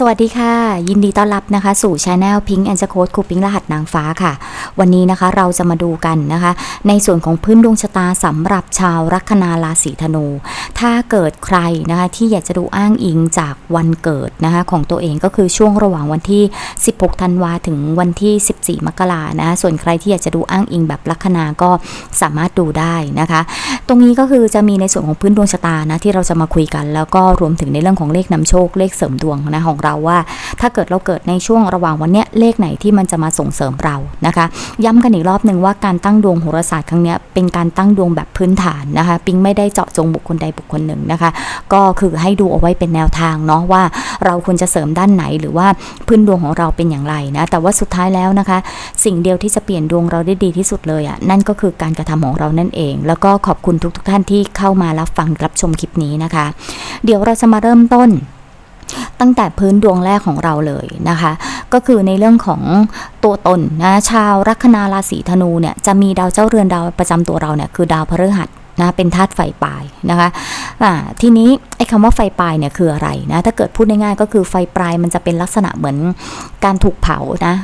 สวัสดีค่ะ ยินดีต้อนรับนะคะ สู่ช anel Pink and Code ครูพิงค์รหัสนางฟ้าค่ะ วันนี้นะคะเราจะมาดูกันนะคะ ในส่วนของพื้นดวงชะตาสำหรับชาวลัคนาราศีธนู ถ้าเกิดใครนะคะที่อยากจะดูอ้างอิงจากวันเกิดนะคะของตัวเองก็คือช่วงระหว่างวันที่ 16 ธันวาถึงวันที่ 14 มกรานะะส่วนใครที่อยากจะดูอ้างอิงแบบลัคนาก็สามารถดูได้นะคะ ตรงนี้ก็คือจะมีในส่วนของพื้นดวงชะตานะที่เราจะมาคุยกัน แล้วก็รวมถึงในเรื่องของเลขนำโชคเลขเสริมดวงนะของเราว่า ถ้าเกิดเราเกิดในช่วงระหว่างวันเนี้ยเลขไหนที่มันจะมาส่งเสริมเรานะคะ ย้ำกันอีกรอบหนึ่งว่าการตั้งดวงโหราศาสตร์ครั้งเนี้ยเป็นการตั้งดวงแบบพื้นฐานนะคะ ปิงไม่ได้เจาะจงบุคคลใดบุคคลหนึ่งนะคะ ก็คือให้ดูเอาไว้เป็นแนวทางเนาะว่าเราควรจะเสริมด้านไหนหรือว่าพื้นดวงของเราเป็นอย่างไรนะแต่ว่าสุดท้ายแล้วนะคะ สิ่งเดียวที่จะเปลี่ยนดวงเราได้ดีที่สุดเลยอะ่ะนั่นก็คือการกระทำของเรานั่นเอง แล้วก็ขอบคุณทุกๆทท่านที่เข้ามารับฟังรับชมคลิปนี้นะคะ เดี๋ยวเราจะมาเริ่มต้น ตั้งแต่พื้นดวงแรกของเราเลยนะคะ ก็คือในเรื่องของตัวตนนะชาวลัคนาราศีธนูเนี่ยจะมีดาวเจ้าเรือนดาวประจำตัวเราเนี่ยคือดาวพฤหัสนะเป็นธาตุไฟปลายนะคะะทีนี้ไอ้คำว่าไฟปลายเนี่ยคืออะไรนะถ้าเกิดพูดง่ายๆก็คือไฟปลายมันจะเป็นลักษณะเหมือนการถูกเผานะ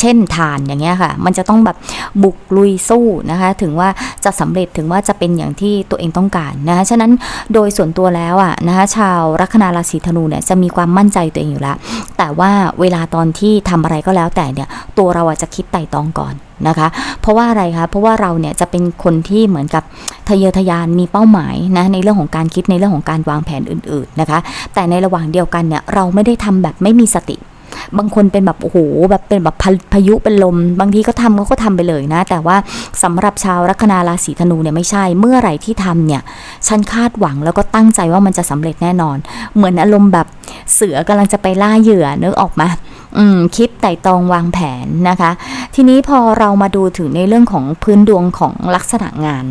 เช่นฐานอย่างเงี้ยค่ะ มันจะต้องแบบบุกลุยสู้นะคะ ถึงว่าจะสำเร็จถึงว่าจะเป็นอย่างที่ตัวเองต้องการนะคะฉะนั้นโดยส่วนตัวแล้วอะนะคะชาวลัคนาราศีธนูเนี่ยจะมีความมั่นใจตัวเองอยู่แล้ว แต่ว่าเวลาตอนที่ทำอะไรก็แล้วแต่เนี่ยตัวเราอะจะคิดไต่ตองก่อนนะคะ เพราะว่าอะไรคะ เพราะว่าเราเนี่ยจะเป็นคนที่เหมือนกับทะเยอทะยานมีเป้าหมายนะในเรื่องของการคิดในเรื่องของการวางแผนอื่นๆนะคะ แต่ในระหว่างเดียวกันเนี่ยเราไม่ได้ทำแบบไม่มีสติ บางคนเป็นแบบโอ้โหแบบเป็นแบบพาพายุเป็นลม บางทีก็ทำเขาก็ทำไปเลยนะ แต่ว่าสำหรับชาวลัคนาราศีธนูเนี่ยไม่ใช่เมื่อไหร่ที่ทำเนี่ยฉันคาดหวังแล้วก็ตั้งใจว่ามันจะสำเร็จแน่นอน เหมือนอารมณ์แบบเสือกำลังจะไปล่าเหยื่อนึกออกมาอืมคิดไต่ตองวางแผนนะคะ ทีนี้พอเรามาดูถึงในเรื่องของพื้นดวงของลักษณะงาน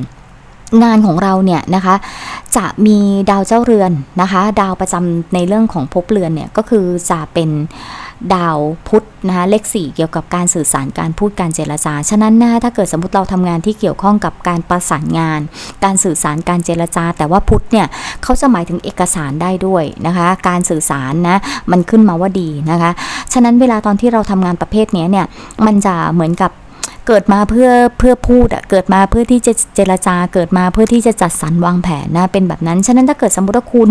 งานของเราเนี่ยนะคะจะมีดาวเจ้าเรือนนะคะ ดาวประจำในเรื่องของภพเรือนเนี่ยก็คือจะเป็น ดาวพุธนะคะเลขสี่เกี่ยวกับการสื่อสารการพูดการเจรจา ฉะนั้นนะคะถ้าเกิดสมมติเราทำงานที่เกี่ยวข้องกับการประสานงาน การสื่อสารการเจรจา แต่ว่าพุธเนี่ยเขาจะหมายถึงเอกสารได้ด้วยนะคะ การสื่อสารนะมันขึ้นมาว่าดีนะคะ ฉะนั้นเวลาตอนที่เราทำงานประเภทนี้เนี่ยมันจะเหมือนกับ เกิดมาเพื่อเพื่อพูดอะเกิดมาเพื่อที่จะเจรจาเกิดมาเพื่อที่จะจัดสรรวางแผนนะเป็นแบบนั้น ฉะนั้นถ้าเกิดสมมติว่าคุณ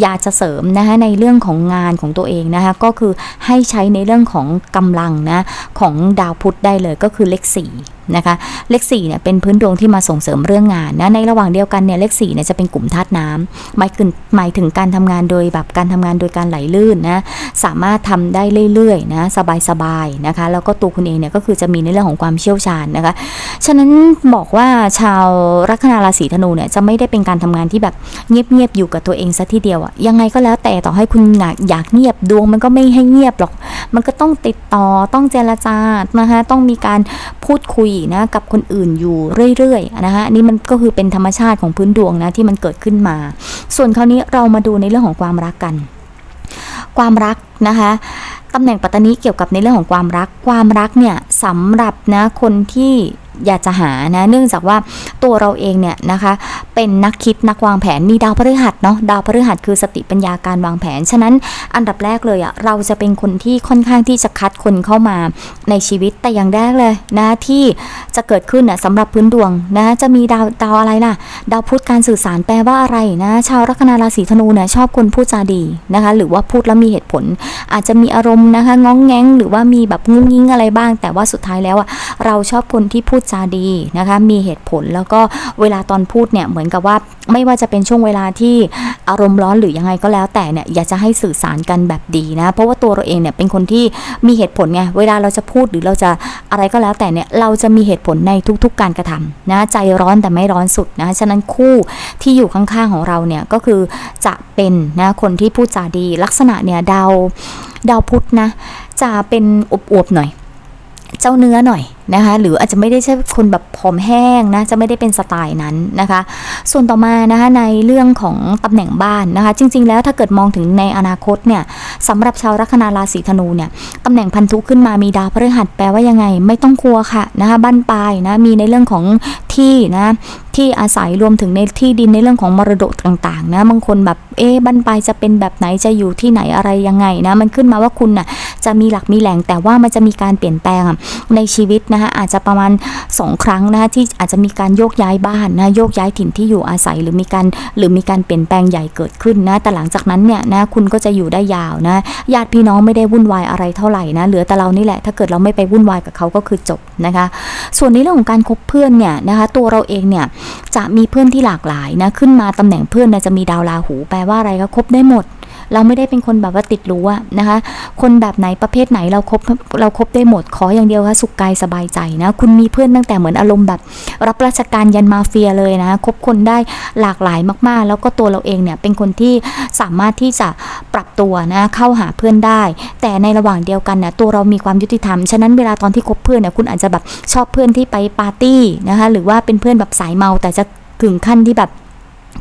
อยากจะเสริมนะคะในเรื่องของงานของตัวเองนะคะก็คือให้ใช้ในเรื่องของกำลังนะของดาวพุธได้เลยก็คือเลขสี่ นะคะเลข4เนี่ยเป็นพื้นดวงที่มาส่งเสริมเรื่องงานนะในระหว่างเดียวกันเนี่ยเลข4เนี่ยจะเป็นกลุ่มธาตุน้ำหมายถึงหมายถึงการทำงานโดยแบบการทำงานโดยการไหลลื่นนะสามารถทำได้เรื่อยๆนะสบายๆนะคะแล้วก็ตัวคุณเองเนี่ยก็คือจะมีในเรื่องของความเชี่ยวชาญนะคะฉะนั้นบอกว่าชาวลัคนาราศีธนูเนี่ยจะไม่ได้เป็นการทำงานที่แบบเงียบๆอยู่กับตัวเองซะทีเดียวอะยังไงก็แล้วแต่ต่อให้คุณอยากอยากเงียบดวงมันก็ไม่ให้เงียบหรอก มันก็ต้องติดต่อต้องเจรจานะคะต้องมีการพูดคุยนะกับคนอื่นอยู่เรื่อยๆนะคะนนี่มันก็คือเป็นธรรมชาติของพื้นดวงนะที่มันเกิดขึ้นมา ส่วนคราวนี้เรามาดูในเรื่องของความรักกัน ความรักนะคะตำแหน่งปัตตานีเกี่ยวกับในเรื่องของความรัก ความรักเนี่ยสำหรับนะคนที่ อยากจะหานะเนื่องจากว่าตัวเราเองเนี่ยนะคะเป็นนักคิดนักวางแผนมีดาวพฤหัสเนาะดาวพฤหัสคือสติปัญญาการวางแผน ฉะนั้นอันดับแรกเลยอะเราจะเป็นคนที่ค่อนข้างที่จะคัดคนเข้ามาในชีวิตแต่อย่างแรกเลยนะที่จะเกิดขึ้นน่ะสำหรับพื้นดวงนะจะมีดาวดาวอะไรล่ะ ดาวพุธการสื่อสารแปลว่าอะไรนะชาวลัคนาราศีธนูเนี่ยชอบคนพูดจาดีนะคะหรือว่าพูดแล้วมีเหตุผล อาจจะมีอารมณ์นะคะง้องแง้ง หรือว่ามีแบบงุ้งยิ้งอะไรบ้าง แต่ว่าสุดท้ายแล้วอะเราชอบคนที่พูดจาดีนะคะ มีเหตุผลแล้วก็เวลาตอนพูดเนี่ยเหมือนกับว่าไม่ว่าจะเป็นช่วงเวลาที่อารมณ์ร้อนหรือยังไงก็แล้วแต่เนี่ยอยากจะให้สื่อสารกันแบบดีนะ เพราะว่าตัวเราเองเนี่ยเป็นคนที่มีเหตุผลไงเวลาเราจะพูดหรือเราจะอะไรก็แล้วแต่เนี่ยเราจะมีเหตุผลในทุกๆ การกระทำนะใจร้อนแต่ไม่ร้อนสุดนะฉะนั้นคู่ที่อยู่ข้างๆของเราเนี่ยก็คือจะเป็นนะคนที่พูดจาดี ลักษณะเนี่ยดาวดาวพุธนะจะเป็นอวบๆหน่อย เจ้าเนื้อหน่อยนะคะ หรืออาจจะไม่ได้ใช่คนแบบผอมแห้งนะ จะไม่ได้เป็นสไตล์นั้นนะคะ ส่วนต่อมานะคะในเรื่องของตำแหน่งบ้านนะคะ จริง ๆ แล้วถ้าเกิดมองถึงในอนาคตเนี่ยสำหรับชาวลัคนาราศีธนูเนี่ยตำแหน่งพันธุขึ้นมามีดาวพฤหัสแปลว่ายังไง ไม่ต้องกลัวค่ะนะคะบ้านปลายนะมีในเรื่องของที่นะที่อาศัยรวมถึงในที่ดินในเรื่องของมรดกต่างๆนะบางคนแบบเอ๊ะบ้านปลายจะเป็นแบบไหนจะอยู่ที่ไหนอะไรยังไงนะมันขึ้นมาว่าคุณน่ะ จะมีหลักมีแหล่งแต่ว่ามันจะมีการเปลี่ยนแปลงในชีวิตนะคะอาจจะประมาณ 2 ครั้งนะคะที่อาจจะมีการโยกย้ายบ้านนะโยกย้ายถิ่นที่อยู่อาศัยหรือมีการหรือมีการเปลี่ยนแปลงใหญ่เกิดขึ้นนะแต่หลังจากนั้นเนี่ยนะคุณก็จะอยู่ได้ยาวนะญาติพี่น้องไม่ได้วุ่นวายอะไรเท่าไหร่นะเหลือแต่เรานี่แหละถ้าเกิดเราไม่ไปวุ่นวายกับเขาก็คือจบนะคะ ส่วนในเรื่องของการคบเพื่อนเนี่ยนะคะตัวเราเองเนี่ยจะมีเพื่อนที่หลากหลายนะขึ้นมาตำแหน่งเพื่อนนี่ยจะมีดาวราหู แปลว่าอะไรก็คบได้หมด เราไม่ได้เป็นคนแบบว่าติดรู้อะนะคะ คนแบบไหนประเภทไหนเราครบเราครบได้หมดขออย่างเดียวค่ะสุขกายสบายใจนะ คุณมีเพื่อนตั้งแต่เหมือนอารมณ์แบบ รับราชการยันมาเฟียเลยนะคบคนได้หลากหลายมากๆ แล้วก็ตัวเราเองเนี่ยเป็นคนที่สามารถที่จะปรับตัวนะเข้าหาเพื่อนได้ แต่ในระหว่างเดียวกันเนี่ยตัวเรามีความยุติธรรมฉะนั้นเวลาตอนที่คบเพื่อนเนี่ยคุณอาจจะแบบชอบเพื่อนที่ไปปาร์ตี้นะคะหรือว่าเป็นเพื่อนแบบสายเมาแต่จะถึงขั้นที่แบบ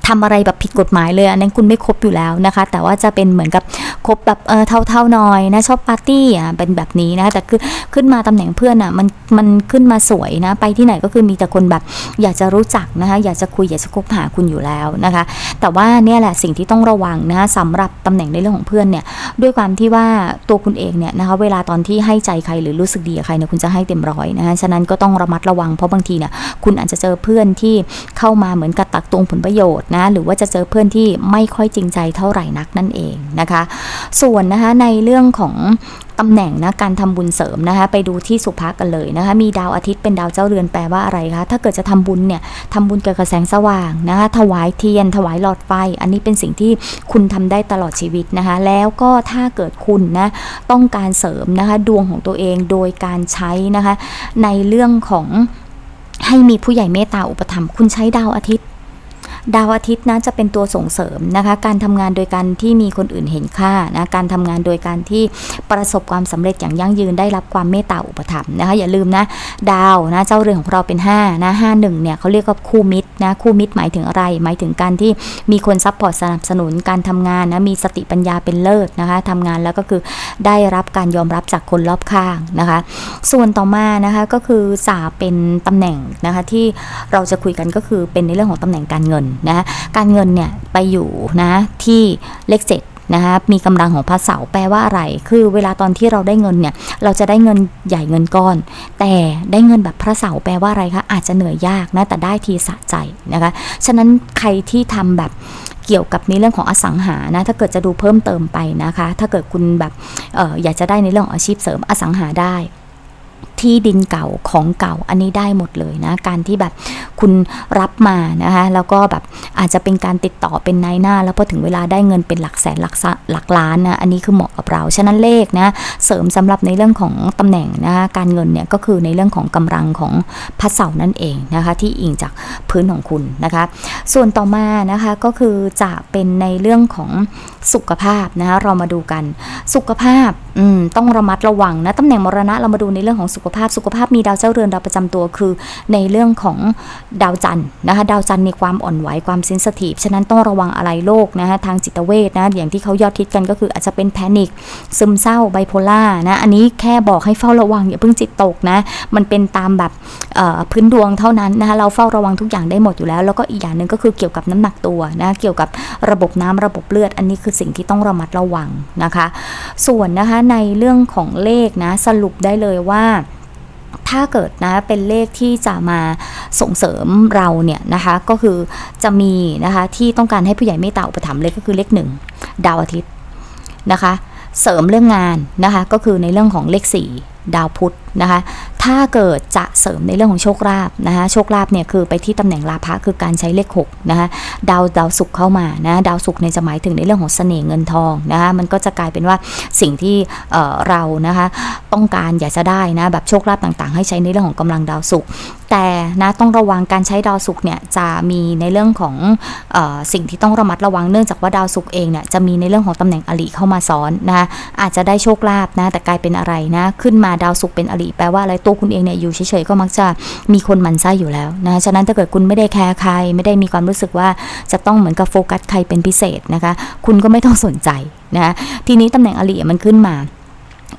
ทำอะไรแบบผิดกฎหมายเลยอันนั้นคุณไม่ครบอยู่แล้วนะคะ แต่ว่าจะเป็นเหมือนกับคบแบบเออเท่าๆหน่อยนะชอบปาร์ตี้อะเป็นแบบนี้นะคะแต่คือขึ้นมาตำแหน่งเพื่อนอะมันมันขึ้นมาสวยนะไปที่ไหนก็คือมีแต่คนแบบอยากจะรู้จักนะคะอยากจะคุยอยากจะคบหาคุณอยู่แล้วนะคะ แต่ว่าเนี่ยแหละสิ่งที่ต้องระวังนะคะสำหรับตำแหน่งในเรื่องของเพื่อนเนี่ยด้วยความที่ว่าตัวคุณเองเนี่ยนะคะเวลาตอนที่ให้ใจใครหรือรู้สึกดีกับใครเนี่ยคุณจะให้เต็มร้อยนะคะฉะนั้นก็ต้องระมัดระวังเพราะบางทีเนี่ยคุณอาจจะเจอเพื่อนที่เข้ามาเหมือนกับตักตวงผลประโยชน์นะหรือว่าจะเจอเพื่อนที่ไม่ค่อยจริงใจเท่าไหร่นักนั่นเองนะคะ ส่วนนะคะในเรื่องของตำแหน่งนะการทำบุญเสริมนะคะไปดูที่สุภากันเลยนะคะมีดาวอาทิตย์เป็นดาวเจ้าเรือนแปลว่าอะไรคะถ้าเกิดจะทำบุญเนี่ยทำบุญเกี่ยวกับแสงสว่างนะคะถวายเทียน ถวายหลอดไฟ อันนี้เป็นสิ่งที่คุณทำได้ตลอดชีวิตนะคะแล้วก็ถ้าเกิดคุณนะต้องการเสริมนะคะดวงของตัวเองโดยการใช้นะคะในเรื่องของให้มีผู้ใหญ่เมตตาอุปถัมภ์คุณใช้ดาวอาทิตย์ ดาวอาทิตย์นะจะเป็นตัวส่งเสริมนะคะ การทำงานโดยการที่มีคนอื่นเห็นค่านะการทำงานโดยการที่ประสบความสำเร็จอย่างยั่งยืนได้รับความเมตตาอุปถัมภ์นะคะอย่าลืมนะดาวนะเจ้าเรือนของเราเป็น5นะ51เนี่ยเขาเรียกว่าคู่มิตรนะคู่มิตรหมายถึงอะไร หมายถึงการที่มีคนซัพพอร์ตสนับสนุนการทำงานนะมีสติปัญญาเป็นเลิศนะคะทำงานแล้วก็คือได้รับการยอมรับจากคนรอบข้างนะคะ ส่วนต่อมานะคะก็คือจะเป็นตำแหน่งนะคะที่เราจะคุยกันก็คือเป็นในเรื่องของตำแหน่งการเงินนะการเงินเนี่ยไปอยู่นะที่เลขเจ็ดนะคะมีกำลังของพระเสาแปลว่าอะไร คือเวลาตอนที่เราได้เงินเนี่ย เราจะได้เงินใหญ่เงินก้อน แต่ได้เงินแบบพระเสาแปลว่าอะไรคะ อาจจะเหนื่อยยากนะ แต่ได้ทีสะใจนะคะ ฉะนั้นใครที่ทำแบบเกี่ยวกับในเรื่องของอสังหานะ ถ้าเกิดจะดูเพิ่มเติมไปนะคะ ถ้าเกิดคุณแบบอออยากจะได้ในเรื่องอาชีพเสริมอสังหาได้ ที่ดินเก่าของเก่าอันนี้ได้หมดเลยนะการที่แบบคุณรับมานะคะแล้วก็แบบอาจจะเป็นการติดต่อเป็นนายหน้า แล้วพอถึงเวลาได้เงินเป็นหลักแสนหลักสะหลักล้านนะอันนี้คือเหมาะกับเราฉะนั้นเลขนะเสริมสำหรับในเรื่องของตำแหน่งนะคะการเงินเนี่ยก็คือในเรื่องของกำลังของพระเสาร์นั่นเองนะคะที่อิงจากพื้นของคุณนะคะส่วนต่อมานะคะก็คือจะเป็นในเรื่องของ สุขภาพนะคะเรามาดูกัน สุขภาพต้องระมัดระวังนะตำแหน่งมรณะเรามาดูในเรื่องของสุขภาพ สุขภาพมีดาวเจ้าเรือนดาวประจำตัวคือ ในเรื่องของดาวจันทร์นะคะดาวจันทร์ในความอ่อนไหวความเซนสทีฟฉะนั้นต้องระวังอะไรโรคนะคะทางจิตเวชนะอย่างที่เขายอดทิศกันก็คืออาจจะเป็นแพนิคซึมเศร้าไบโพล่านะอันนี้แค่บอกให้เฝ้าระวังอย่าเพิ่งจิตตกนะมันเป็นตามแบบพื้นดวงเท่านั้นนะคะเราเฝ้าระวังทุกอย่างได้หมดอยู่แล้ว แล้วก็อีกอย่างหนึ่งก็คือเกี่ยวกับน้ำหนักตัวนะเกี่ยวกับระบบน้ำระบบเลือดอันนี้คือสิ่งที่ต้องระมัดระวังนะคะ ส่วนนะคะในเรื่องของเลขนะสรุปได้เลยว่าถ้าเกิดนะเป็นเลขที่จะมาส่งเสริมเราเนี่ยนะคะก็คือจะมีนะคะที่ต้องการให้ผู้ใหญ่เมตตาอุปถัมเลยก็คือเลขหนึ่งดาวอาทิตย์นะคะ เสริมเรื่องงานนะคะก็คือในเรื่องของเลข 4 ดาวพุธนะคะถ้าเกิดจะเสริมในเรื่องของโชคลาภนะคะโชคลาภเนี่ยคือไปที่ตำแหน่งลาภะคือการใช้เลข6นะคะดาวดาวศุกร์เข้ามานะดาวศุกร์เนี่ยจะหมายถึงในเรื่องของเสน่ห์เงินทองนะคะมันก็จะกลายเป็นว่าสิ่งที่เเรานะคะต้องการอยากจะได้นะแบบโชคลาภต่างๆ ให้ใช้ในเรื่องของกำลังดาวศุกร์แต่นะต้องระวังการใช้ดาวศุกร์เนี่ยจะมีในเรื่องของออสิ่งที่ต้องระมัดระวังเนื่องจากว่าดาวศุกร์เองเนี่ยจะมีในเรื่องของตำแหน่งอริเข้ามาซ้อนนะคะอาจจะได้โชคลาภนะแต่กลายเป็นอะไรนะขึ้นมาดาวศุกร์เป็นอริแปลว่าอะไรตัวคุณเองเนี่ยอยู่เฉยๆก็มักจะมีคนหมั่นไส้อยู่แล้วนะฉะนั้นถ้าเกิดคุณไม่ได้แคร์ใคร ไม่ได้มีความรู้สึกว่าจะต้องเหมือนกับโฟกัสใครเป็นพิเศษนะคะ คุณก็ไม่ต้องสนใจนะทีนี้ตำแหน่งอริมันขึ้นมา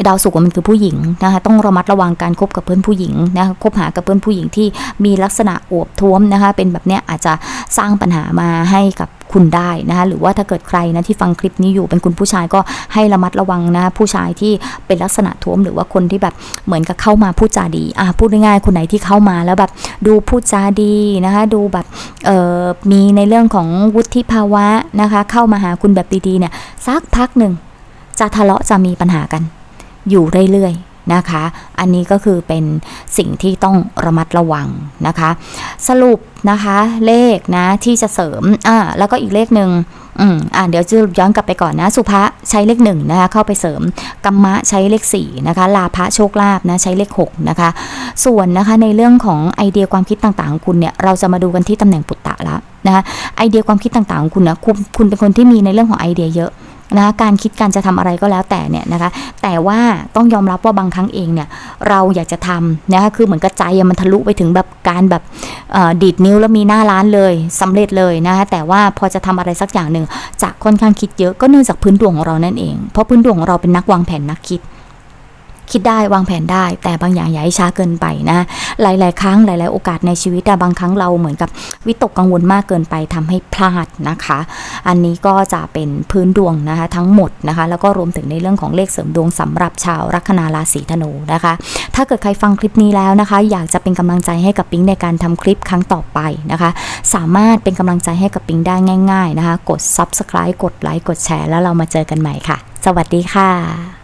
ดาวศุกมันคือผู้หญิงนะคะต้องระมัดระวังการคบกับเพื่อนผู้หญิงนะคะคบหากับเพื่อนผู้หญิงที่มีลักษณะอวบท้วมนะคะเป็นแบบเนี้ยอาจจะสร้างปัญหามาให้กับคุณได้นะคะหรือว่าถ้าเกิดใครนะที่ฟังคลิปนี้อยู่เป็นคุณผู้ชายก็ให้ระมัดระวังนะผู้ชายที่เป็นลักษณะท้วมหรือว่าคนที่แบบเหมือนกับเข้ามาพูดจาดีอะพูดง่ายๆคนไหนที่เข้ามาแล้วแบบดูพูดจาดีนะคะดูแบบเอ่อมีในเรื่องของวุฒิภาวะนะคะเข้ามาหาคุณแบบดีๆเนี่ยสักพักหนึ่งจะทะเลาะจะมีปัญหากัน อยู่เรื่อยๆนะคะ อันนี้ก็คือเป็นสิ่งที่ต้องระมัดระวังนะคะ สรุปนะคะเลขนะที่จะเสริมอ่าแล้วก็อีกเลขหนึ่งอืมอ่าเดี๋ยวจะย้อนกลับไปก่อนนะ สุภะใช้เลขหนึ่งนะคะ เข้าไปเสริมกัมมะใช้เลขสี่นะคะลาภะโชคลาภนะใช้เลขหกนะคะ ส่วนนะคะในเรื่องของไอเดียความคิดต่างๆของคุณเนี่ยเราจะมาดูกันที่ตำแหน่งปุตตะละนะคะไอเดียความคิดต่างๆของคุณนะคุณคุณเป็นคนที่มีในเรื่องของไอเดียเยอะ นะคะการคิดการจะทำอะไรก็แล้วแต่เนี่ยนะคะแต่ว่าต้องยอมรับว่าบางครั้งเองเนี่ยเราอยากจะทำนะคะคือเหมือนกระใจายมันทะลุไปถึงแบบการแบบดีดนิ้วแล้วมีหน้าร้านเลยสำเร็จเลยนะคะแต่ว่าพอจะทำอะไรสักอย่างหนึ่งจะค่อนข้างคิดเยอะก็เนื่องจากพื้นดวงของเรานั่นเอง เพราะพื้นดวงของเราเป็นนักวางแผนนักคิด คิดได้วางแผนได้ แต่บางอย่างอย่าให้ช้าเกินไปนะ หลาย ๆ ครั้งหลาย ๆ โอกาสในชีวิตแต่บางครั้งเราเหมือนกับวิตกกังวลมากเกินไปทำให้พลาดนะคะ อันนี้ก็จะเป็นพื้นดวงนะคะทั้งหมดนะคะ แล้วก็รวมถึงในเรื่องของเลขเสริมดวงสำหรับชาวลัคนาราศีธนูนะคะ ถ้าเกิดใครฟังคลิปนี้แล้วนะคะ อยากจะเป็นกำลังใจให้กับปิ๊งในการทำคลิปครั้งต่อไปนะคะ สามารถเป็นกำลังใจให้กับปิ๊งได้ง่าย ๆ นะคะ กด subscribe กดไลค์กดแชร์แล้วเรามาเจอกันใหม่ค่ะ สวัสดีค่ะ